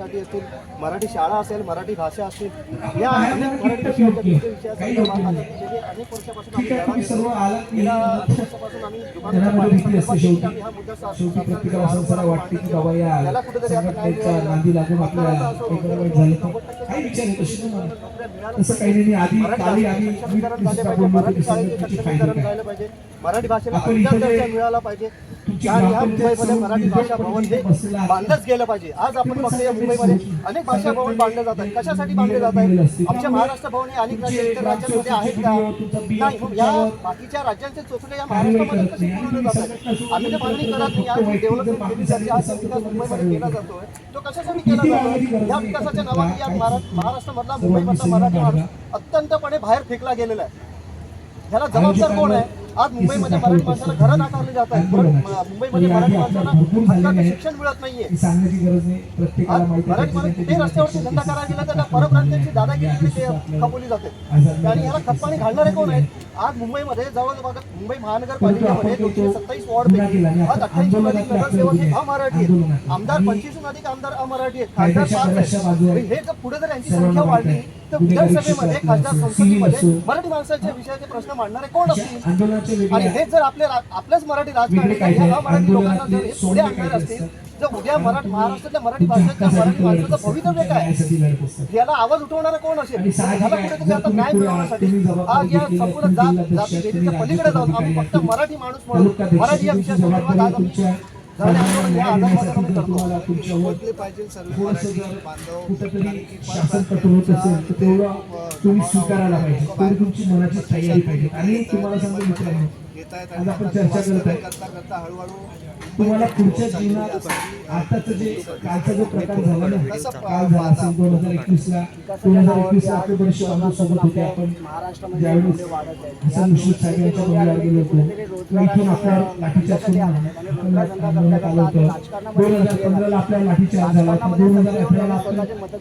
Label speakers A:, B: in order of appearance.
A: साठी असतील मराठी शाळा असेल मराठी भाषा असतील या अनेक मराठी गेली अनेक वर्षापासून आम्ही हा मुद्दा त्याला कुठेतरी आता काय मिळालं? मराठी शाळेचे सक्षमीकरण झालं पाहिजे. मराठी भाषेला अधिकार दर्जा मिळाला पाहिजे. कारण
B: या
A: मुंबईमध्ये मराठी भाषा भवन हे बांधलंच गेलं पाहिजे. आज आपण बघतोय मुंबईमध्ये अनेक भाषा भवन बांधले जात आहेत. कशासाठी बांधले जात आहेत? आमच्या महाराष्ट्र भवन हे अनेक राज्य राज्यांमध्ये आहेत का? नाही हो, या बाकीच्या राज्यांचे चोचले या महाराष्ट्रामध्ये कसे पुरवले जात आहेत? आम्ही ते मागणी करत नाही. आज डेव्हलपमेंट केली जाते आज विकास मुंबईमध्ये केला जातोय. तो कशासाठी केला जातो या विकासाच्या नावाने या महाराष्ट्रामधला मुंबईमधला मराठी माणूस अत्यंतपणे बाहेर फेकला गेलेला आहे. ह्याला जबाबदार कोण आहे? आज मुंबईमध्ये मराठी माणसाला घरं नाकारली जात आहेत मुंबईमध्ये मराठी माणसाला हक्काचं शिक्षण मिळत नाहीये.
B: ही
A: मराठी माणूस कुठे रस्त्यावरती धंदा करायला गेला तर परप्रांतांची दादागिरी खपवली जाते. आणि याला खतपाणी घालणारे कोण आहेत? आज मुंबईमध्ये जवळ मुंबई महानगरपालिकेमध्ये दोनशे सत्तावीस वॉर्ड पैकी आज अठ्ठ्याऐंशी अधिक नगरसेवक हे अमराठी आहेत. आमदार पंचवीसहून अधिक आमदार अमराठी आहेत. खासदार पाच आहेत. हे जर पुढे जर यांची संख्या वाढली तर विधानसभेमध्ये खासदार संसदेमध्ये मराठी माणसाच्या विषयाचे प्रश्न मांडणारे कोण असतील? आणि हे जर आपले रा- आपल्याच मराठी राजकारणी मराठी लोकांना जर हे पुढे आणणार असतील जर उद्या मराठी महाराष्ट्रातल्या मराठी भाषेच्या मराठी माणसाचं भवितव्य काय? याला आवाज उठवणारा कोण असेल? कुठेतरी आता न्याय मिळवण्यासाठी आज या संपूर्ण
B: तर
A: जात जाती पलीकडे जाऊन आम्ही फक्त मराठी माणूस म्हणून मराठी या
B: तुमची
A: विषयाच्या संदर्भात आज
B: जबाबदारी
A: आम्ही
C: पाहिजे सर्व मराठी बांधव
B: तर तुम्ही स्वीकारायला पाहिजे तुमची मनाची तयारी पाहिजे आणि तुम्हाला सांगतो मित्रांनो
C: घेत आहेत
B: आज आपण
C: आणि
B: चर्चा करत आहे.
C: करता करता हळूहळू
B: तुम्हाला पुढच्या जीवनात आताचं जे कालचा जो प्रकार झाला ना काल झाला असेल दोन हजार एकवीस ला दोन हजार एकवीस ला आपले बरेचसे बांधव सोबत होते. आपण ज्यावेळेस हसन मुश्रीफ साहेब यांच्या बंगल्यावर गेलो होतो. इथून आपल्या लाठीचार्ज करून आलं होतं. दोन हजार पंधराला आपला लाठीचार्ज झाला. होता दोन हजार अठराला आपल्या